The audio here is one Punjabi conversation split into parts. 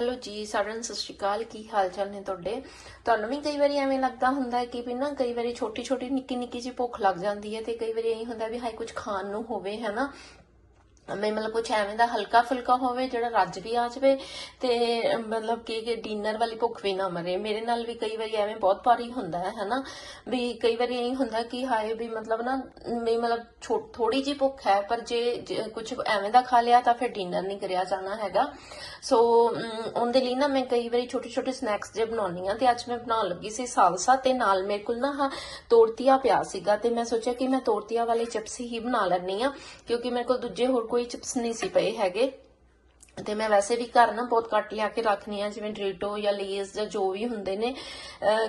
ਹੈਲੋ ਜੀ, ਸਾਰਿਆਂ ਨੂੰ ਸਤਿ ਸ਼੍ਰੀ ਅਕਾਲ। ਕੀ ਹਾਲ ਚਾਲ ਨੇ ਤੁਹਾਡੇ? ਤੁਹਾਨੂੰ ਵੀ ਕਈ ਵਾਰੀ ਐਵੇਂ ਲੱਗਦਾ ਹੁੰਦਾ ਹੈ ਕਿ ਵੀ ਨਾ ਕਈ ਵਾਰੀ ਛੋਟੀ ਛੋਟੀ ਨਿੱਕੀ ਨਿੱਕੀ ਜਿਹੀ ਭੁੱਖ ਲੱਗ ਜਾਂਦੀ ਹੈ ਤੇ ਕਈ ਵਾਰੀ ਐਂ ਹੁੰਦਾ ਵੀ ਹਾਈ ਕੁਝ ਖਾਣ ਨੂੰ ਹੋਵੇ, ਹੈਨਾ? ਮੈਂ ਮਤਲਬ ਕੁਝ ਐਵੇਂ ਦਾ ਹਲਕਾ ਫੁਲਕਾ ਹੋਵੇ ਜਿਹੜਾ ਰੱਜ ਵੀ ਆ ਜਾਵੇ ਤੇ ਮਤਲਬ ਕਿ ਕਿ ਡਿਨਰ ਵਾਲੀ ਭੁੱਖ ਵੀ ਨਾ ਮਰੇ। ਮੇਰੇ ਨਾਲ ਵੀ ਕਈ ਵਾਰੀ ਐਵੇਂ ਬਹੁਤ ਭਾਰੀ ਹੁੰਦਾ ਹੈ, ਹਨਾ? ਵੀ ਕਈ ਵਾਰੀ ਇਹ ਹੁੰਦਾ ਕਿ ਹਾਏ ਵੀ ਮਤਲਬ ਨਾ, ਵੀ ਮਤਲਬ ਥੋੜੀ ਜੀ ਭੁੱਖ ਹੈ, ਪਰ ਜੇ ਕੁਝ ਐਵੇਂ ਦਾ ਖਾ ਲਿਆ ਤਾਂ ਫਿਰ ਡਿਨਰ ਨਹੀਂ ਕਰਿਆ ਜਾਣਾ ਹੈਗਾ। ਸੋ ਉਹਦੇ ਲਈ ਨਾ ਮੈਂ ਕਈ ਵਾਰੀ ਛੋਟੇ ਛੋਟੇ ਸਨੈਕਸ ਜੇ ਬਣਾਉਣੀ ਆ ਤੇ ਅੱਜ ਮੈਂ ਬਣਾਉਣ ਲੱਗੀ ਸੀ ਸਾਲਸਾ ਤੇ ਨਾਲ ਮੇਰੇ ਕੋਲ ਨਾ ਹਾਂ ਤੋਰਤੀਆ ਪਿਆ ਸੀਗਾ ਤੇ ਮੈਂ ਸੋਚਿਆ ਕਿ ਮੈਂ ਤੋਰਤੀਆ ਵਾਲੇ ਚਿਪਸ ਹੀ ਬਣਾ ਲੈਣੀ ਆ ਕਿਉਂਕਿ ਮੇਰੇ ਕੋਲ ਦੂਜੇ ਹੋਰ ਕੋਈ ਚਿਪਸ ਨਹੀਂ ਸੀ ਪਏ ਹੈਗੇ। ਤੇ ਮੈਂ ਵੈਸੇ ਵੀ ਘਰ ਨਾ ਬਹੁਤ ਘੱਟ ਲਿਆ ਕੇ ਰੱਖਨੀ ਆ ਜਿਵੇਂ ਡਰੀਟੋ ਜਾਂ ਲੇਜ਼ ਜਾਂ ਜੋ ਵੀ ਹੁੰਦੇ ਨੇ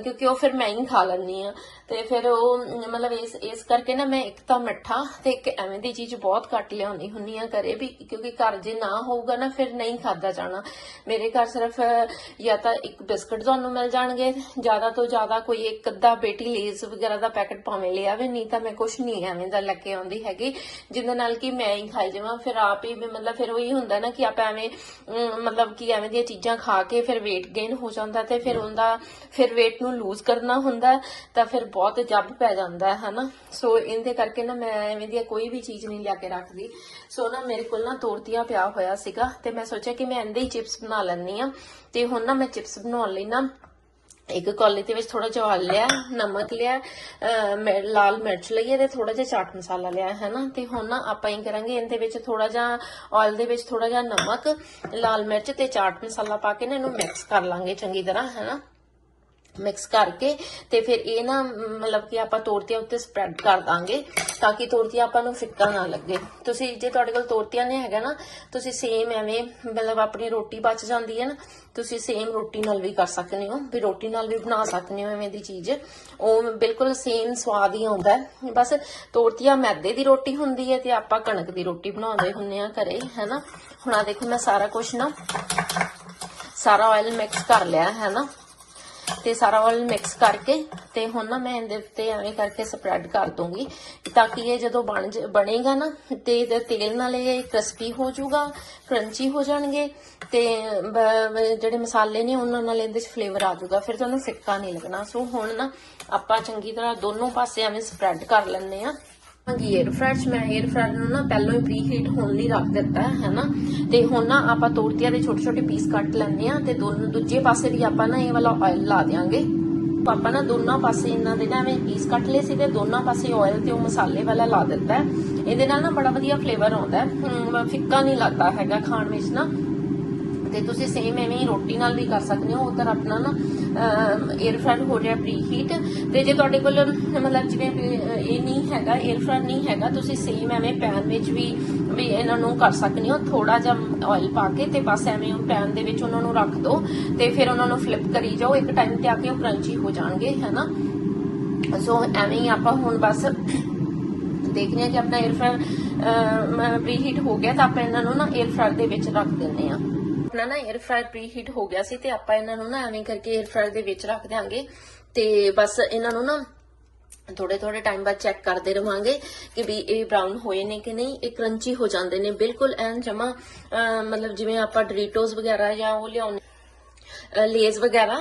ਕਿਉਂਕਿ ਉਹ ਫਿਰ ਮੈਂ ਹੀ ਖਾ ਲੈਂਦੀ ਆ ਤੇ ਫਿਰ ਉਹ, ਮਤਲਬ ਇਸ ਇਸ ਕਰਕੇ ਨਾ ਮੈਂ ਇੱਕ ਤਾਂ ਮਿੱਠਾ ਤੇ ਇੱਕ ਐਵੇਂ ਦੀ ਚੀਜ਼ ਬਹੁਤ ਘੱਟ ਲਿਆਉਣੀ ਹੁੰਨੀ ਆ ਘਰੇ ਵੀ, ਕਿਉਂਕਿ ਘਰ ਜੇ ਨਾ ਹੋਊਗਾ ਨਾ ਫਿਰ ਨਹੀਂ ਖਾਦਾ ਜਾਣਾ। ਮੇਰੇ ਘਰ ਸਿਰਫ ਜਾਂ ਤਾਂ ਇੱਕ ਬਿਸਕਟ ਤੁਹਾਨੂੰ ਮਿਲ ਜਾਣਗੇ, ਜ਼ਿਆਦਾ ਤੋਂ ਜ਼ਿਆਦਾ ਕੋਈ ਇੱਕ ਅੱਧਾ ਬੇਟੀ ਲੇਜ਼ ਵਗੈਰਾ ਦਾ ਪੈਕਟ ਭਾਵੇਂ ਲਿਆਵੇ ਨਹੀਂ ਤਾਂ ਮੈਂ ਕੁਝ ਨਹੀਂ ਐਵੇਂ ਦਾ ਲੈ ਕੇ ਆਉਂਦੀ ਹੈਗੀ, ਜਿਹਦੇ ਨਾਲ ਕਿ ਮੈਂ ਹੀ ਖਾਈ ਜਾਵਾਂ। ਫਿਰ ਆਪ ਹੀ ਮਤਲਬ ਫਿਰ ਉਹੀ ਹੁੰਦਾ ਨਾ ਕਿ ਆਪਾਂ ਐਵੇਂ ਮਤਲਬ ਕਿ ਐਵੇਂ ਦੀਆਂ ਚੀਜ਼ਾਂ ਖਾ ਕੇ ਫਿਰ weight gain ਹੋ ਜਾਂਦਾ ਤੇ ਫਿਰ ਉਹਦਾ, ਫਿਰ weight ਨੂੰ ਲੂਜ਼ ਕਰਨਾ ਹੁੰਦਾ, ਤਾਂ ਫਿਰ ਬਹੁਤ ਜੱਬ ਪੈ ਜਾਂਦਾ ਹੈ ਹਨਾ? ਸੋ ਇਹਦੇ ਕਰਕੇ ਨਾ ਮੈਂ ਐਵੇਂ ਦੀ ਕੋਈ ਵੀ ਚੀਜ਼ ਨਹੀਂ ਲਿਆ ਕੇ ਰੱਖਦੀ। ਸੋ ਨਾ ਮੇਰੇ ਕੋਲ ਨਾ ਤੋਰਤੀਆਂ ਪਿਆ ਹੋਇਆ ਸੀਗਾ ਤੇ ਮੈਂ ਸੋਚਿਆ ਕਿ ਮੈਂ ਇਹਦੇ ਹੀ ਚਿਪਸ ਬਣਾ ਲੈਣੀ ਆ ਤੇ ਹੁਣ ਨਾ ਮੈਂ ਚਿਪਸ ਬਣਾਉਣ ਲਈ ਨਾ ਇੱਕ ਕੌਲੀ ਦੇ ਵਿੱਚ ਥੋੜਾ ਜਿਹਾ ਆਇਲ ਲਿਆ, ਨਮਕ ਲਿਆ, ਅਹ ਲਾਲ ਮਿਰਚ ਲਈ ਤੇ ਥੋੜਾ ਜਿਹਾ ਚਾਟ ਮਸਾਲਾ ਲਿਆ ਹੈ ਨਾ ਤੇ ਹੁਣ ਨਾ ਆਪਾਂ ਇਹ ਕਰਾਂਗੇ ਇਹਦੇ ਵਿੱਚ ਥੋੜਾ ਜਿਹਾ ਆਇਲ ਦੇ ਵਿੱਚ ਥੋੜਾ ਜਿਹਾ ਨਮਕ, ਲਾਲ ਮਿਰਚ ਤੇ ਚਾਟ ਮਸਾਲਾ ਪਾ ਕੇ ਨਾ ਇਹਨੂੰ ਮਿਕਸ ਕਰ ਲਾਂਗੇ ਚੰਗੀ ਤਰ੍ਹਾਂ ਹੈ ਨਾ ਮਿਕਸ ਕਰਕੇ ਤੇ ਫਿਰ ਇਹ ਨਾ, ਮਤਲਬ ਕਿ ਆਪਾਂ ਤੋਰਤੀਆਂ ਉੱਤੇ ਸਪਰੈਡ ਕਰ ਦਾਂਗੇ ਤਾਂ ਕਿ ਤੋਰਤੀਆਂ ਆਪਾਂ ਨੂੰ ਫਿੱਕਾ ਨਾ ਲੱਗੇ। ਤੁਸੀਂ ਜੇ ਤੁਹਾਡੇ ਕੋਲ ਤੋਰਤੀਆਂ ਨੇ ਹੈਗਾ ਨਾ, ਤੁਸੀਂ ਸੇਮ ਐਵੇਂ, ਮਤਲਬ ਆਪਣੀ ਰੋਟੀ ਬਚ ਜਾਂਦੀ ਹੈ ਨਾ, ਤੁਸੀਂ ਸੇਮ ਰੋਟੀ ਨਾਲ ਵੀ ਕਰ ਸਕਦੇ ਹੋ, ਵੀ ਰੋਟੀ ਨਾਲ ਵੀ ਬਣਾ ਸਕਦੇ ਹੋ ਐਵੇਂ ਦੀ ਚੀਜ਼। ਉਹ ਬਿਲਕੁਲ ਸੇਮ ਸਵਾਦ ਹੀ ਆਉਂਦਾ ਬਸ ਤੋਰਤੀਆਂ ਮੈਦੇ ਦੀ ਰੋਟੀ ਹੁੰਦੀ ਹੈ ਤੇ ਆਪਾਂ ਕਣਕ ਦੀ ਰੋਟੀ ਬਣਾਉਂਦੇ ਹੁੰਨੇ ਆ ਘਰੇ, ਹੈਨਾ? ਹੁਣ ਆ ਦੇਖੋ ਮੈਂ ਸਾਰਾ ਕੁਝ ਨਾ, ਸਾਰਾ ਆਇਲ ਮਿਕਸ ਕਰ ਲਿਆ ਹੈ ਨਾ ਤੇ ਸਾਰਾ ਆਇਲ ਮਿਕਸ ਕਰਕੇ ਤੇ ਹੁਣ ਨਾ ਮੈਂ ਇਹਦੇ ਉੱਤੇ ਐਵੇਂ ਕਰਕੇ ਸਪਰੈਡ ਕਰ ਦੂੰਗੀ ਤਾਂ ਕਿ ਇਹ ਜਦੋਂ ਬਣ ਬਣੇਗਾ ਨਾ ਤੇ ਇਹਦੇ ਤੇਲ ਨਾਲ ਇਹ ਕ੍ਰਿਸਪੀ ਹੋ ਜਾਊਗਾ ਕਰੰਚੀ ਹੋ ਜਾਣਗੇ ਤੇ ਜਿਹੜੇ ਮਸਾਲੇ ਨੇ ਉਹਨਾਂ ਨਾਲ ਇਹਦੇ ਚ ਫਲੇਵਰ ਆ ਜਾਊਗਾ, ਫਿਰ ਤੁਹਾਨੂੰ ਫਿੱਕਾ ਨਹੀਂ ਲੱਗਣਾ। ਸੋ ਹੁਣ ਨਾ ਆਪਾਂ ਚੰਗੀ ਤਰ੍ਹਾਂ ਦੋਨੋਂ ਪਾਸੇ ਐਵੇਂ ਸਪਰੈਡ ਕਰ ਲੈਣੇ ਆ ਹਾਂਜੀ 에ਅਰ ਫਰਾਇਰ ਮੈਂ 에ਅਰ ਫਰਾਇਰ ਨੂੰ ਨਾ ਪਹਿਲਾਂ ਹੀ ਪ੍ਰੀ ਹੀਟ ਹੋਣ ਲਈ ਰੱਖ ਦਿੱਤਾ ਹੈ ਹੈਨਾ ਤੇ ਹੁਣ ਨਾ ਆਪਾਂ ਤੋਰਤੀਆਂ ਦੇ ਛੋਟੇ ਛੋਟੇ ਪੀਸ ਕੱਟ ਲੈਣੇ ਆ ਤੇ ਦੋਨੋਂ ਦੂਜੇ ਪਾਸੇ ਵੀ ਆਪਾਂ ਨਾ ਇਹ ਵਾਲਾ ਆਇਲ ਲਾ ਦਿਆਂਗੇ। ਆਪਾਂ ਨਾ ਦੋਨਾਂ ਪਾਸੇ ਇਹਨਾਂ ਦੇ ਨਾ ਐਵੇਂ ਪੀਸ ਕੱਟ ਲਏ ਸੀ ਤੇ ਦੋਨਾਂ ਪਾਸੇ ਆਇਲ ਤੇ ਉਹ ਮਸਾਲੇ ਵਾਲਾ ਲਾ ਦਿੱਤਾ ਹੈ। ਇਹਦੇ ਨਾਲ ਨਾ ਬੜਾ ਵਧੀਆ ਫਲੇਵਰ ਆਉਂਦਾ ਹਮ, ਫਿੱਕਾ ਨਹੀਂ ਲੱਗਦਾ ਹੈਗਾ ਖਾਣ ਵਿੱਚ ਨਾ। ਤੇ ਤੁਸੀਂ ਸੇਮ ਐਵੇਂ ਹੀ ਰੋਟੀ ਨਾਲ ਵੀ ਕਰ ਸਕਦੇ ਹੋ ਉਧਰ ਆਪਣਾ ਨਾ ਏਅਰ ਫਰਾਇਰ ਹੋ ਰਿਹਾ ਪ੍ਰੀ ਹੀਟ ਤੇ ਜੇ ਤੁਹਾਡੇ ਕੋਲ, ਮਤਲਬ ਜਿਵੇਂ ਇਹ ਨਹੀਂ ਹੈਗਾ 에ਅਰ ਫਰਾਇਰ ਨਹੀਂ ਹੈਗਾ, ਤੁਸੀਂ ਸੇਮ ਐਵੇਂ ਪੈਨ ਵਿੱਚ ਵੀ ਵੀ ਇਹਨਾਂ ਨੂੰ ਕਰ ਸਕਦੇ ਹੋ ਥੋੜਾ ਜਿਹਾ ਆਇਲ ਪਾ ਕੇ ਤੇ ਬਸ ਐਵੇਂ ਉਹ ਪੈਨ ਦੇ ਵਿੱਚ ਉਹਨਾਂ ਨੂੰ ਰੱਖ ਦਿਓ ਤੇ ਫਿਰ ਉਹਨਾਂ ਨੂੰ ਫਲਿਪ ਕਰੀ ਜਾਓ, ਇੱਕ ਟਾਈਮ ਤੇ ਆ ਕੇ ਉਹ ਕਰੰਚੀ ਹੋ ਜਾਣਗੇ, ਹੈਨਾ? ਸੋ ਐਵੇਂ ਹੀ ਆਪਾਂ ਹੁਣ ਬਸ ਦੇਖਦੇ ਹਾਂ ਕਿ ਆਪਣਾ ਏਅਰ ਫਰਾਇਰ ਪ੍ਰੀ ਹੀਟ ਹੋ ਗਿਆ ਤਾਂ ਆਪਾਂ ਇਹਨਾਂ ਨੂੰ ਨਾ ਏਅਰ ਫਰਾਇਰ ਦੇ ਵਿੱਚ ਰੱਖ ਦਿੰਦੇ ਆ ਆਪਣਾ ਨਾ 에ਅਰ ਫਰਾਇਰ ਪ੍ਰੀ ਹੀਟ ਹੋ ਗਿਆ ਸੀ ਤੇ ਆਪਾਂ ਇਹਨਾਂ ਨੂੰ ਨਾ ਐਵੇਂ ਕਰਕੇ 에ਅਰ ਫਰਾਇਰ ਦੇ ਵਿੱਚ ਰੱਖ ਦਿਆਂਗੇ ਤੇ ਬਸ ਇਹਨਾਂ ਨੂੰ ਨਾ ਥੋੜੇ ਥੋੜੇ ਟਾਈਮ ਬਾਅਦ ਚੈੱਕ ਕਰਦੇ ਰਵਾਂਗੇ ਕਿ ਵੀ ਇਹ ਬ੍ਰਾਊਨ ਹੋਏ ਨੇ ਕਿ ਨਹੀਂ, ਇਹ ਕਰੰਚੀ ਹੋ ਜਾਂਦੇ ਨੇ। ਬਿਲਕੁਲ ਐਨ ਜਮਾ ਮਤਲਬ ਜਿਵੇਂ ਆਪਾਂ ਡਰੀਟੋਸ ਵਗੈਰਾ ਜਾਂ ਉਹ ਲਿਆਉਣੇ ਲੇਜ਼ ਵਗੈਰਾ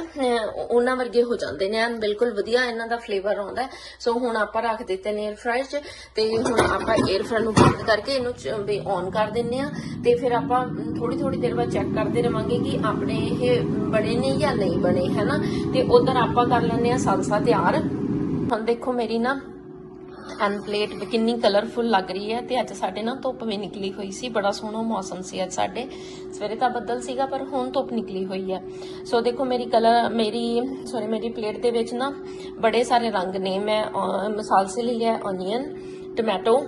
ਉਹਨਾਂ ਵਰਗੇ ਹੋ ਜਾਂਦੇ ਨੇ। ਐਨ ਬਿਲਕੁਲ ਵਧੀਆ ਇਹਨਾਂ ਦਾ ਫਲੇਵਰ ਆਉਂਦਾ ਸੋ ਹੁਣ ਆਪਾਂ ਰੱਖ ਦਿੱਤੇ ਨੇ 에ਅਰ ਫਰਾਇਰ 'ਚ ਤੇ ਹੁਣ ਆਪਾਂ 에ਅਰ ਫਰਾਇਰ ਨੂੰ ਬੰਦ ਕਰਕੇ ਇਹਨੂੰ ਵੀ ਔਨ ਕਰ ਦਿੰਨੇ ਆ। ਤੇ ਫਿਰ ਆਪਾਂ ਥੋੜੀ ਥੋੜੀ ਦੇਰ ਬਾਅਦ ਚੈੱਕ ਕਰਦੇ ਰਵਾਂਗੇ ਕਿ ਆਪਣੇ ਇਹ ਬਣੇ ਨੇ ਜਾਂ ਨਹੀਂ ਬਣੇ ਹੈਨਾ ਤੇ ਉਧਰ ਆਪਾਂ ਕਰ ਲੈਂਦੇ ਆ ਸਾਲਸਾ ਤਿਆਰ। ਹੁਣ ਦੇਖੋ ਮੇਰੀ ਨਾ ਐਂਡ ਪਲੇਟ ਵੀ ਕਿੰਨੀ ਕਲਰਫੁਲ ਲੱਗ ਰਹੀ ਹੈ ਤੇ ਅੱਜ ਸਾਡੇ ਨਾ ਧੁੱਪ ਵੀ ਨਿਕਲੀ ਹੋਈ ਸੀ ਬੜਾ ਸੋਹਣਾ ਮੌਸਮ ਸੀ ਅੱਜ ਸਾਡੇ। ਸਵੇਰੇ ਤਾਂ ਬੱਦਲ ਸੀਗਾ ਪਰ ਹੁਣ ਧੁੱਪ ਨਿਕਲੀ ਹੋਈ ਹੈ। ਸੋ ਦੇਖੋ ਮੇਰੀ ਕਲਰ ਮੇਰੀ ਸੋਰੀ ਮੇਰੀ ਪਲੇਟ ਦੇ ਵਿੱਚ ਨਾ ਬੜੇ ਸਾਰੇ ਰੰਗ ਨੇ। ਮੈਂ ਅਹ, ਮਸਾਲਸੇ ਲਈ ਹੈ ਓਨੀਅਨ ਟੋਮੈਟੋ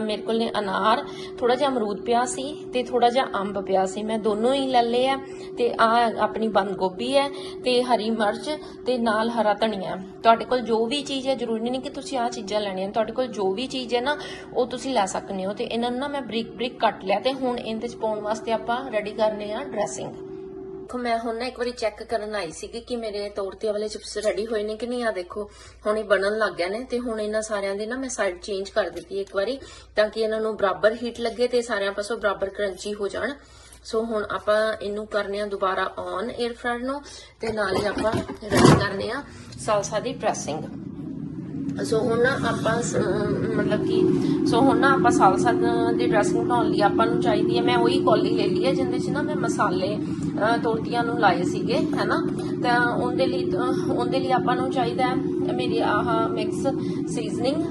ਮੇਰੇ ਕੋਲ ਨੇ ਅਨਾਰ ਥੋੜਾ ਜਿਹਾ ਅਮਰੂਦ ਪਿਆ ਸੀ ਤੇ ਥੋੜਾ ਜਿਹਾ ਅੰਬ ਪਿਆ ਸੀ। ਮੈਂ ਦੋਨੋਂ ਹੀ ਲੈ ਲਏ ਆ ਤੇ ਆ ਆਪਣੀ ਬੰਦ ਗੋਭੀ ਹੈ ਤੇ ਹਰੀ ਮਿਰਚ ਤੇ ਨਾਲ ਹਰਾ ਧਨੀਆ। ਤੁਹਾਡੇ ਕੋਲ ਜੋ ਵੀ ਚੀਜ਼ ਹੈ, ਜ਼ਰੂਰੀ ਨਹੀਂ ਕਿ ਤੁਸੀਂ ਆ ਚੀਜ਼ਾਂ ਲੈਣੀਆਂ ਤੁਹਾਡੇ ਕੋਲ ਜੋ ਵੀ ਚੀਜ਼ ਹੈ ਨਾ, ਉਹ ਤੁਸੀਂ ਲੈ ਸਕਦੇ ਹੋ ਤੇ ਇਹਨਾਂ ਨੂੰ ਨਾ ਮੈਂ ਬਰੀਕ ਬ੍ਰਿਕ ਕੱਟ ਲਿਆ ਤੇ ਹੁਣ ਇਹਦੇ ਚ ਪਾਉਣ ਵਾਸਤੇ ਆਪਾਂ ਰੈਡੀ ਕਰਨੇ ਆ ਡਰੈਸਿੰਗ ਦੇਖੋ, ਮੈਂ ਹੁਣ ਨਾ ਇੱਕ ਵਾਰੀ ਚੈੱਕ ਕਰਨ ਆਈ ਸੀਗੀ ਕਿ ਮੇਰੇ ਤੋਰਤੇ ਵਾਲੇ ਚਿਪਸ ਰੈਡੀ ਹੋਏ ਨੇ ਕਿ ਨਹੀਂ। ਆ ਦੇਖੋ, ਹੁਣ ਇਹ ਬਣਨ ਲੱਗ ਗਿਆ ਨੇ ਤੇ ਹੁਣ ਇਹਨਾਂ ਸਾਰਿਆਂ ਦੀ ਨਾ ਮੈਂ ਸਾਈਡ ਚੇਂਜ ਕਰ ਦਿੱਤੀ ਇੱਕ ਵਾਰੀ ਤਾਂ ਕਿ ਇਹਨਾਂ ਨੂੰ ਬਰਾਬਰ ਹੀਟ ਲੱਗੇ ਤੇ ਸਾਰਿਆਂ ਪਾਸੋਂ ਬਰਾਬਰ ਕਰੰਚੀ ਹੋ ਜਾਣ। ਸੋ ਹੁਣ ਆਪਾਂ ਇਹਨੂੰ ਕਰਨੇ ਆ ਦੁਬਾਰਾ ਔਨ 에ਅਰ ਫਰਾਇਰ ਨੂੰ ਤੇ ਨਾਲ ਹੀ ਆਪਾਂ ਰੈਡੀ ਕਰਨੇ ਆ ਸਾਲਸਾ ਦੀ ਪ੍ਰੈਸਿੰਗ ਸੋ ਹੁਣ ਨਾ ਆਪਾਂ ਮਤਲਬ ਕਿ ਸੋ ਹੁਣ ਨਾ ਆਪਾਂ ਸਾਲਸਾ ਦੀ ਡਰੈਸਿੰਗ ਬਣਾਉਣ ਲਈ ਆਪਾਂ ਨੂੰ ਚਾਹੀਦੀ ਹੈ ਮੈਂ ਉਹੀ ਕੌਲੀ ਲੈ ਲਈ ਹੈ ਜਿੰਦੇ 'ਚ ਨਾ ਮੈਂ ਮਸਾਲੇ ਅ, ਨੂੰ ਲਾਏ ਸੀਗੇ ਹੈਨਾ? ਤਾਂ ਉਹਦੇ ਲਈ ਅ, ਉਹਦੇ ਲਈ ਆਪਾਂ ਨੂੰ ਚਾਹੀਦਾ ਹੈ ਮੇਰੀ ਆਹ ਮਿਕਸ ਸੀਜ਼ਨਿੰਗ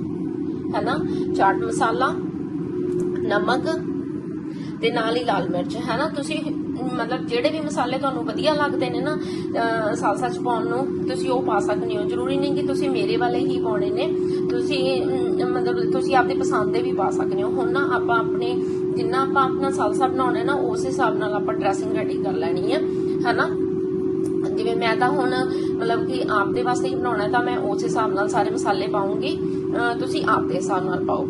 ਹੈਨਾ? ਚਾਟ ਮਸਾਲਾ ਨਮਕ ਤੇ ਨਾਲ ਹੀ ਲਾਲ ਮਿਰਚ ਹੈ ਨਾ ਤੁਸੀਂ ਮਤਲਬ ਜਿਹੜੇ ਵੀ ਮਸਾਲੇ ਤੁਹਾਨੂੰ ਵਧੀਆ ਲੱਗਦੇ ਨੇ ਨਾ ਸਾਲਸਾ ਚ ਪਾਉਣ ਨੂੰ ਤੁਸੀਂ ਉਹ ਪਾ ਸਕਦੇ ਹੋ। ਜ਼ਰੂਰੀ ਨਹੀਂ ਕਿ ਤੁਸੀਂ ਮੇਰੇ ਵਾਲੇ ਹੀ ਪਾਉਣੇ ਨੇ। ਤੁਸੀਂ ਅਮ, ਮਤਲਬ ਤੁਸੀਂ ਆਪਣੀ ਪਸੰਦ ਦੇ ਵੀ ਪਾ ਸਕਦੇ ਹੋ। ਹੁਣ ਨਾ ਆਪਾਂ ਆਪਣੇ ਜਿੰਨਾ ਆਪਾਂ ਆਪਣਾ ਸਾਲਸਾ ਬਣਾਉਣਾ ਹੈ ਨਾ ਉਸ ਹਿਸਾਬ ਨਾਲ ਆਪਾਂ ਡਰੈਸਿੰਗ ਰੈਡੀ ਕਰ ਲੈਣੀ ਹੈ ਹੈਨਾ? ਜਿਵੇਂ ਮੈਂ ਤਾਂ ਹੁਣ ਮਤਲਬ ਕਿ ਆਪਦੇ ਵਾਸਤੇ ਹੀ ਬਣਾਉਣਾ ਤਾਂ ਮੈਂ ਉਸ ਹਿਸਾਬ ਨਾਲ ਸਾਰੇ ਮਸਾਲੇ ਪਾਉਂਗੀ। ਤੁਸੀਂ ਆਪ ਦੇ ਹਿਸਾਬ ਨਾਲ ਪਾਓ।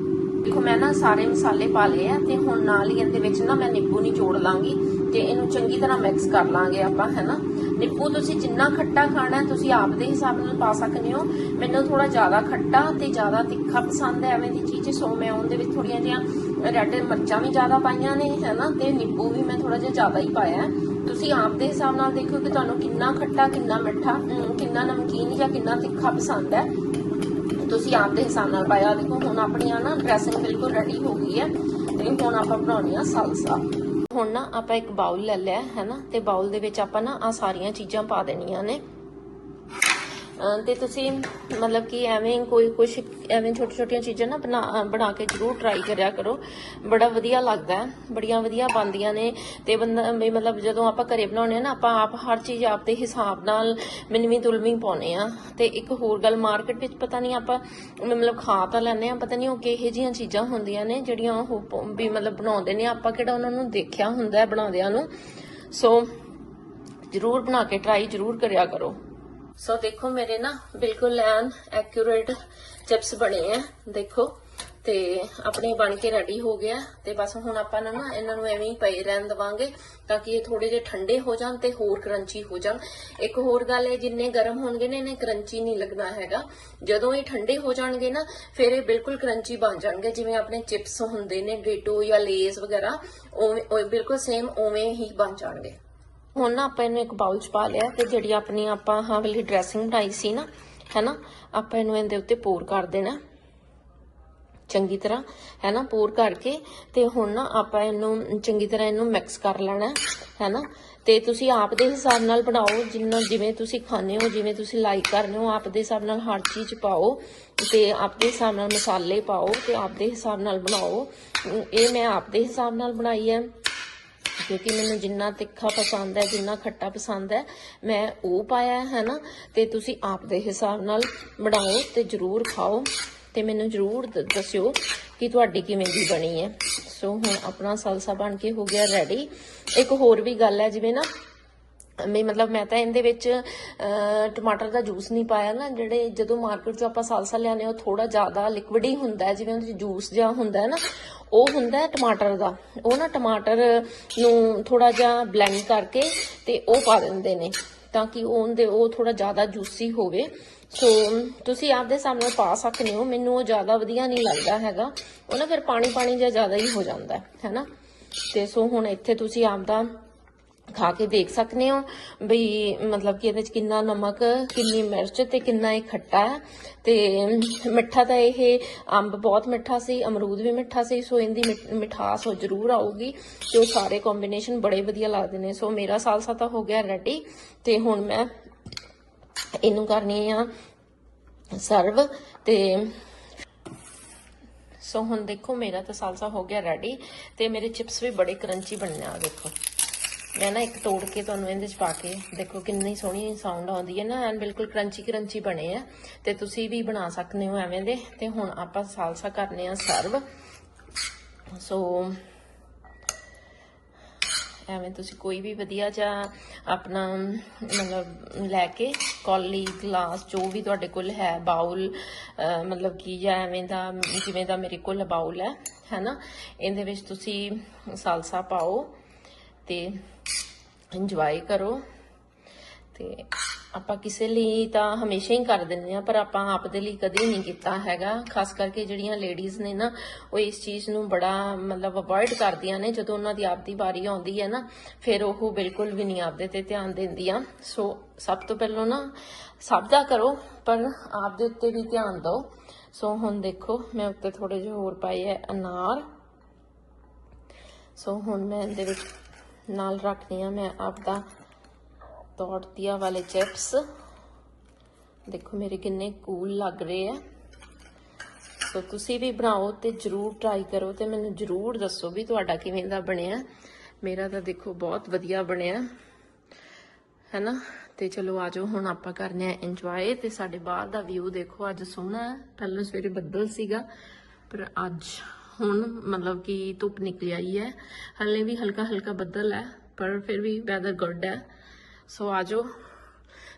ਦੇਖੋ, ਮੈਂ ਨਾ ਸਾਰੇ ਮਸਾਲੇ ਪਾ ਲਏ ਆ ਤੇ ਹੁਣ ਨਾਲ ਹੀ ਇਹਦੇ ਵਿੱਚ ਨਾ ਮੈਂ ਨਿੰਬੂ ਨਿਚੋੜ ਲਾਂਗੀ ਤੇ ਇਹਨੂੰ ਚੰਗੀ ਤਰ੍ਹਾਂ ਮਿਕਸ ਕਰ ਲਾਂਗੇ ਆਪਾਂ, ਹੈਨਾ? ਨਿੰਬੂ ਤੁਸੀਂ ਜਿੰਨਾ ਖੱਟਾ ਖਾਣਾ ਤੁਸੀਂ ਆਪ ਦੇ ਹਿਸਾਬ ਨਾਲ ਪਾ ਸਕਦੇ ਹੋ। ਮੈਨੂੰ ਥੋੜਾ ਜ਼ਿਆਦਾ ਖੱਟਾ ਤੇ ਜ਼ਿਆਦਾ ਤਿੱਖਾ ਪਸੰਦ ਹੈ, ਐਵੇਂ ਦੀ ਚੀਜ਼, ਸੋ ਮੈਂ ਉਹਦੇ ਵਿੱਚ ਥੋੜੀਆਂ ਜਿਹੀਆਂ ਰੈੱਡ ਮਿਰਚਾਂ ਵੀ ਜ਼ਿਆਦਾ ਪਾਈਆਂ ਨੇ, ਹੈਨਾ? ਤੇ ਨਿੰਬੂ ਵੀ ਮੈਂ ਥੋੜਾ ਜਿਹਾ ਜ਼ਿਆਦਾ ਹੀ ਪਾਇਆ ਤੁਸੀਂ ਆਪ ਦੇ ਹਿਸਾਬ ਨਾਲ ਦੇਖੋ ਕਿ ਤੁਹਾਨੂੰ ਕਿੰਨਾ ਖੱਟਾ, ਕਿੰਨਾ ਮਿੱਠਾ ਕਿੰਨਾ ਨਮਕੀਨ ਜਾਂ ਕਿੰਨਾ ਤਿੱਖਾ ਪਸੰਦ ਹੈ। ਤੁਸੀਂ ਆਪ ਦੇ ਹਿਸਾਬ ਨਾਲ ਪਾਇਆ। ਦੇਖੋ, ਹੁਣ ਆਪਣੀ ਆ ਨਾ ਡਰੈਸਿੰਗ ਬਿਲਕੁਲ ਰੈਡੀ ਹੋ ਗਈ ਹੈ ਤੇ ਹੁਣ ਆਪਾਂ ਬਣਾਉਣੀ ਆ ਸਾਲਸਾ ਹੁਣ ਨਾ ਆਪਾਂ ਇੱਕ ਬਾਉਲ ਲੈ ਲਿਆ, ਹੈ ਨਾ? ਤੇ ਬਾਉਲ ਦੇ ਵਿੱਚ ਆਪਾਂ ਨਾ ਆ ਸਾਰੀਆਂ ਚੀਜ਼ਾਂ ਪਾ ਦੇਣੀਆਂ ਨੇ। ਤੇ ਤੁਸੀਂ ਮਤਲਬ ਕਿ ਐਵੇਂ ਕੋਈ ਕੁਝ ਐਵੇਂ ਛੋਟੀ ਛੋਟੀਆਂ ਚੀਜ਼ਾਂ ਨਾ ਬਣਾ ਬਣਾ ਕੇ ਜਰੂਰ ਟਰਾਈ ਕਰਿਆ ਕਰੋ। ਬੜਾ ਵਧੀਆ ਲੱਗਦਾ ਹੈ, ਬੜੀਆਂ ਵਧੀਆ ਬਣਦੀਆਂ ਨੇ ਤੇ ਬੰਦਾ, ਵੀ ਮਤਲਬ ਜਦੋਂ ਆਪਾਂ ਘਰੇ ਬਣਾਉਣੇ ਆ ਨਾ, ਆਪਾਂ ਆਪ ਹਰ ਚੀਜ਼ ਆਪ ਦੇ ਹਿਸਾਬ ਨਾਲ ਮਿਨਵੀਂ ਤੁਲਵੀਂ ਪਾਉਨੇ ਆ ਤੇ ਇੱਕ ਹੋਰ ਗੱਲ ਮਾਰਕੀਟ ਵਿੱਚ ਪਤਾ ਨਹੀਂ ਆਪਾਂ ਮਤਲਬ ਖਾ ਤਾਂ ਲੈਂਦੇ ਆ ਪਤਾ ਨਹੀਂ ਉਹ ਕਿਹੋ ਜਿਹੀਆਂ ਚੀਜ਼ਾਂ ਹੁੰਦੀਆਂ ਨੇ ਜਿਹੜੀਆਂ ਉਹ ਵੀ ਮਤਲਬ ਬਣਾਉਂਦੇ ਨੇ। ਆਪਾਂ ਕਿਹੜਾ ਉਹਨਾਂ ਨੂੰ ਦੇਖਿਆ ਹੁੰਦਾ ਹੈ ਬਣਾਉਂਦਿਆਂ ਨੂੰ। ਸੋ ਜਰੂਰ ਬਣਾ ਕੇ ਟਰਾਈ ਜਰੂਰ ਕਰਿਆ ਕਰੋ। ਸੋ ਦੇਖੋ ਮੇਰੇ ਨਾ ਬਿਲਕੁਲ ਐਨ ਐਕੂਰੇਟ ਚਿਪਸ ਬਣੇ ਆ ਦੇਖੋ ਤੇ ਆਪਣੇ ਬਣ ਕੇ ਰੈਡੀ ਹੋ ਗਿਆ ਤੇ ਬਸ ਹੁਣ ਆਪਾਂ ਨਾ ਨਾ ਇਹਨਾਂ ਨੂੰ ਐਵੇਂ ਹੀ ਪਏ ਰਹਿਣ ਦਵਾਂਗੇ ਤਾਂ ਕਿ ਇਹ ਥੋੜੇ ਜਿਹੇ ਠੰਡੇ ਹੋ ਜਾਣ ਤੇ ਹੋਰ ਕਰੰਚੀ ਹੋ ਜਾਣ ਇੱਕ ਹੋਰ ਗੱਲ ਹੈ ਜਿੰਨੇ ਗਰਮ ਹੋਣਗੇ ਨੇ ਇਹਨੇ ਕਰੰਚੀ ਨਹੀਂ ਲੱਗਣਾ ਹੈਗਾ ਜਦੋਂ ਇਹ ਠੰਡੇ ਹੋ ਜਾਣਗੇ ਨਾ ਫਿਰ ਇਹ ਬਿਲਕੁਲ ਕਰੰਚੀ ਬਣ ਜਾਣਗੇ ਜਿਵੇਂ ਆਪਣੇ ਚਿਪਸ ਹੁੰਦੇ ਨੇ ਡੇਟੋ ਜਾਂ ਲੇਸ ਵਗੈਰਾ ਉਵੇਂ ਉਹ ਬਿਲਕੁਲ ਸੇਮ ਉਵੇਂ ਹੀ ਬਣ ਜਾਣਗੇ ਹੁਣ ਨਾ ਆਪਾਂ ਇਹਨੂੰ ਇੱਕ ਬਾਉਲ 'ਚ ਪਾ ਲਿਆ ਤੇ ਜਿਹੜੀ ਆਪਣੀ ਆਪਾਂ ਹਾਂ ਵਾਲੀ ਡਰੈਸਿੰਗ ਬਣਾਈ ਸੀ ਨਾ, ਹੈਨਾ, ਆਪਾਂ ਇਹਨੂੰ ਇਹਦੇ ਉੱਤੇ ਪੋਰ ਕਰ ਦੇਣਾ। ਚੰਗੀ ਤਰ੍ਹਾਂ, ਹੈਨਾ, ਪੋਰ ਕਰਕੇ ਤੇ ਹੁਣ ਨਾ ਆਪਾਂ ਇਹਨੂੰ ਚੰਗੀ ਤਰ੍ਹਾਂ ਇਹਨੂੰ ਮਿਕਸ ਕਰ ਲੈਣਾ, ਹੈਨਾ। ਤੇ ਤੁਸੀਂ ਆਪ ਦੇ ਹਿਸਾਬ ਨਾਲ ਬਣਾਓ, ਜਿੰਨਾ ਜਿਵੇਂ ਤੁਸੀਂ ਖਾਣੇ ਹੋ, ਜਿਵੇਂ ਤੁਸੀਂ ਲਾਈਕ ਕਰਨੇ ਹੋ, ਆਪ ਦੇ ਹਿਸਾਬ ਨਾਲ ਹਰ ਚੀਜ਼ ਪਾਓ ਤੇ ਆਪ ਦੇ ਹਿਸਾਬ ਨਾਲ ਮਸਾਲੇ ਪਾਓ ਤੇ ਆਪ ਦੇ ਹਿਸਾਬ ਨਾਲ ਬਣਾਓ। ਇਹ ਮੈਂ ਆਪ ਦੇ ਹਿਸਾਬ ਨਾਲ ਬਣਾਈ ਹੈ। ਕਿਉਂਕਿ ਮੈਨੂੰ ਜਿੰਨਾ ਤਿੱਖਾ ਪਸੰਦ ਹੈ, ਜਿੰਨਾ ਖੱਟਾ ਪਸੰਦ ਹੈ, ਮੈਂ ਉਹ ਪਾਇਆ ਹੈ ਨਾ? ਤੇ ਤੁਸੀਂ ਆਪ ਦੇ ਹਿਸਾਬ ਨਾਲ ਬਣਾਓ ਤੇ ਜਰੂਰ ਖਾਓ ਤੇ ਮੈਨੂੰ ਜਰੂਰ ਦ- ਦੱਸਿਓ ਕਿ ਤੁਹਾਡੀ ਕਿਵੇਂ ਦੀ ਬਣੀ ਹੈ। ਸੋ ਹੁਣ ਆਪਣਾ ਸਾਲਸਾ ਬਣ ਕੇ ਹੋ ਗਿਆ ਰੈਡੀ ਇੱਕ ਹੋਰ ਵੀ ਗੱਲ ਹੈ, ਜਿਵੇਂ ਨਾ ਮੈਂ ਮਤਲਬ ਮੈਂ ਤਾਂ ਇਹਦੇ ਵਿੱਚ ਟਮਾਟਰ ਦਾ ਜੂਸ ਨਹੀਂ ਪਾਇਆ ਨਾ, ਜਿਹੜੇ ਜਦੋਂ ਮਾਰਕੀਟ 'ਚੋਂ ਆਪਾਂ ਸਾਲਸਾ ਲਿਆਨੇ ਉਹ ਥੋੜਾ ਜ਼ਿਆਦਾ ਲਿਕਵਿਡ ਹੀ ਹੁੰਦਾ ਜਿਵੇਂ ਉਹਦੇ 'ਚ ਜੂਸ ਜਿਹਾ ਹੁੰਦਾ ਹੈ ਨਾ, ਉਹ ਹੁੰਦਾ ਹੈ ਟਮਾਟਰ ਦਾ। ਉਹ ਨਾ ਟਮਾਟਰ ਨੂੰ ਥੋੜਾ ਜਿਹਾ ਬਲੈਂਡ ਕਰਕੇ ਤੇ ਉਹ ਪਾ ਦਿੰਦੇ ਨੇ, ਤਾਂ ਕਿ ਉਹਦੇ, ਉਹ ਥੋੜਾ ਜ਼ਿਆਦਾ ਜੂਸੀ ਹੋਵੇ। ਸੋ ਤੁਸੀਂ ਆਪਦੇ ਸਾਹਮਣੇ ਪਾ ਸਕਦੇ ਹੋ, ਮੈਨੂੰ ਉਹ ਜ਼ਿਆਦਾ ਵਧੀਆ ਨਹੀਂ ਲੱਗਦਾ ਹੈਗਾ। ਉਹ ਨਾ ਫਿਰ ਪਾਣੀ ਪਾਣੀ ਜਿਹਾ ਜ਼ਿਆਦਾ ਹੀ ਹੋ ਜਾਂਦਾ ਹੈ ਹੈਨਾ ਤੇ ਸੋ ਹੁਣ ਇੱਥੇ ਤੁਸੀਂ ਆਪਦਾ ਖਾ ਕੇ ਦੇਖ ਸਕਦੇ ਹੋ ਬਈ ਮਤਲਬ ਕਿ ਇਹਦੇ ਚ ਕਿੰਨਾ ਨਮਕ, ਕਿੰਨੀ ਮਿਰਚ ਤੇ ਕਿੰਨਾ ਇਹ ਖੱਟਾ ਹੈ। ਤੇ ਮਿੱਠਾ ਤਾਂ ਇਹ ਅੰਬ ਬਹੁਤ ਮਿੱਠਾ ਸੀ, ਅਮਰੂਦ ਵੀ ਮਿੱਠਾ ਸੀ, ਸੋ ਇਹਦੀ ਮਿਠ- ਮਿਠਾਸ ਉਹ ਜ਼ਰੂਰ ਆਊਗੀ ਤੇ ਉਹ ਸਾਰੇ ਕੰਬੀਨੇਸ਼ਨ ਬੜੇ ਵਧੀਆ ਲੱਗਦੇ ਨੇ। ਸੋ ਮੇਰਾ ਸਾਲਸਾ ਤਾਂ ਹੋ ਗਿਆ ਰੈਡੀ ਤੇ ਹੁਣ ਮੈਂ ਇਹਨੂੰ ਕਰਨੀ ਆ ਸਰਵ ਤੇ ਸੋ ਹੁਣ ਦੇਖੋ ਮੇਰਾ ਤਾਂ ਸਾਲਸਾ ਹੋ ਗਿਆ ਰੈਡੀ ਤੇ ਮੇਰੇ ਚਿਪਸ ਵੀ ਬੜੇ ਕਰੰਚੀ ਬਣਨੇ ਆ, ਦੇਖੋ। ਮੈਂ ਨਾ ਇੱਕ ਤੋੜ ਕੇ ਤੁਹਾਨੂੰ ਇਹਦੇ ਚ ਪਾ ਕੇ, ਦੇਖੋ ਕਿੰਨੀ ਸੋਹਣੀ ਸਾਊਂਡ ਆਉਂਦੀ ਹੈ ਨਾ ਐਨ ਬਿਲਕੁਲ ਕਰੰਚੀ ਕਰੰਚੀ ਬਣੇ ਆ। ਤੇ ਤੁਸੀਂ ਵੀ ਬਣਾ ਸਕਦੇ ਹੋ ਐਵੇਂ ਦੇ। ਤੇ ਹੁਣ ਆਪਾਂ ਸਾਲਸਾ ਕਰਨੇ ਆ ਸਰਵ ਸੋ ਐਵੇਂ ਤੁਸੀਂ ਕੋਈ ਵੀ ਵਧੀਆ ਜਾਂ ਆਪਣਾ, ਮਤਲਬ ਲੈ ਕੇ, ਕੌਲੀ, ਗਲਾਸ, ਜੋ ਵੀ ਤੁਹਾਡੇ ਕੋਲ ਹੈ ਬਾਉਲ ਮਤਲਬ ਕੀ ਜਾਂ ਐਵੇਂ ਦਾ, ਜਿਵੇਂ ਦਾ ਮੇਰੇ ਕੋਲ ਬਾਉਲ ਹੈ ਹੈਨਾ ਇਹਦੇ ਵਿੱਚ ਤੁਸੀਂ ਸਾਲਸਾ ਪਾਓ ਤੇ ਇੰਜੋਏ ਕਰੋ। ਤੇ ਆਪਾਂ ਕਿਸੇ ਲਈ ਤਾਂ ਹਮੇਸ਼ਾ ਹੀ ਕਰ ਦਿੰਦੇ ਆ ਪਰ ਆਪਾਂ ਆਪ ਦੇ ਲਈ ਕਦੇ ਨਹੀਂ ਕੀਤਾ ਹੈਗਾ। ਖਾਸ ਕਰਕੇ ਜਿਹੜੀਆਂ ਲੇਡੀਜ਼ ਨੇ ਨਾ, ਉਹ ਇਸ ਚੀਜ਼ ਨੂੰ ਬੜਾ ਮਤਲਬ ਅਵੋਇਡ ਕਰਦੀਆਂ ਨੇ। ਜਦੋਂ ਉਹਨਾਂ ਦੀ ਆਪਦੀ ਵਾਰੀ ਆਉਂਦੀ ਹੈ ਨਾ, ਫਿਰ ਉਹ ਬਿਲਕੁਲ ਵੀ ਨਹੀਂ ਆਪਦੇ ਤੇ ਧਿਆਨ ਦਿੰਦੀਆਂ। ਸੋ ਸਭ ਤੋਂ ਪਹਿਲਾਂ ਨਾ, ਸਭ ਦਾ ਕਰੋ, ਪਰ ਆਪਦੇ ਉੱਤੇ ਵੀ ਧਿਆਨ ਦਿਓ। ਸੋ ਹੁਣ ਦੇਖੋ, ਮੈਂ ਉੱਤੇ ਥੋੜੇ ਜਿਹੇ ਹੋਰ ਪਾਏ ਹੈ ਅਨਾਰ। ਸੋ ਹੁਣ ਮੈਂ ਇਹਦੇ ਵਿੱਚ ਨਾਲ ਰੱਖਦੀ ਆ ਮੈਂ ਆਪਦਾ ਤੌੜਤੀਆ ਵਾਲੇ ਚਿਪਸ। ਦੇਖੋ ਮੇਰੇ ਕਿੰਨੇ ਕੂਲ ਲੱਗ ਰਹੇ ਆ। ਸੋ ਤੁਸੀਂ ਵੀ ਬਣਾਓ ਤੇ ਜਰੂਰ ਟਰਾਈ ਕਰੋ ਤੇ ਮੈਨੂੰ ਜਰੂਰ ਦੱਸੋ ਵੀ ਤੁਹਾਡਾ ਕਿਵੇਂ ਦਾ ਬਣਿਆ। ਮੇਰਾ ਤਾਂ ਦੇਖੋ ਬਹੁਤ ਵਧੀਆ ਬਣਿਆ। ਹੈਨਾ? ਤੇ ਚਲੋ ਆਜੋ ਹੁਣ ਆਪਾਂ ਕਰਨੇ ਆ ਇੰਜੋਏ ਤੇ ਸਾਡੇ ਬਾਹਰ ਦਾ ਵਿਊ ਦੇਖੋ। ਅੱਜ ਸੋਹਣਾ ਹੈ। ਪਹਿਲਾਂ ਸਵੇਰੇ ਬੱਦਲ ਸੀਗਾ, ਪਰ ਅੱਜ ਹੁਣ ਮਤਲਬ ਕਿ ਧੁੱਪ ਨਿਕਲ ਆਈ ਹੈ। ਹਲੇ ਵੀ ਹਲਕਾ ਹਲਕਾ ਬੱਦਲ ਹੈ, ਪਰ ਫਿਰ ਵੀ ਵੈਦਰ ਗੁੱਡ ਹੈ। ਸੋ ਆਜੋ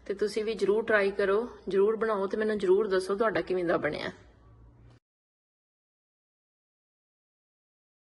ਤੇ ਤੁਸੀਂ ਵੀ ਜਰੂਰ ਟਰਾਈ ਕਰੋ, ਜਰੂਰ ਬਣਾਓ ਤੇ ਮੈਨੂੰ ਜਰੂਰ ਦੱਸੋ ਤੁਹਾਡਾ ਕਿਵੇਂ ਦਾ ਬਣਿਆ।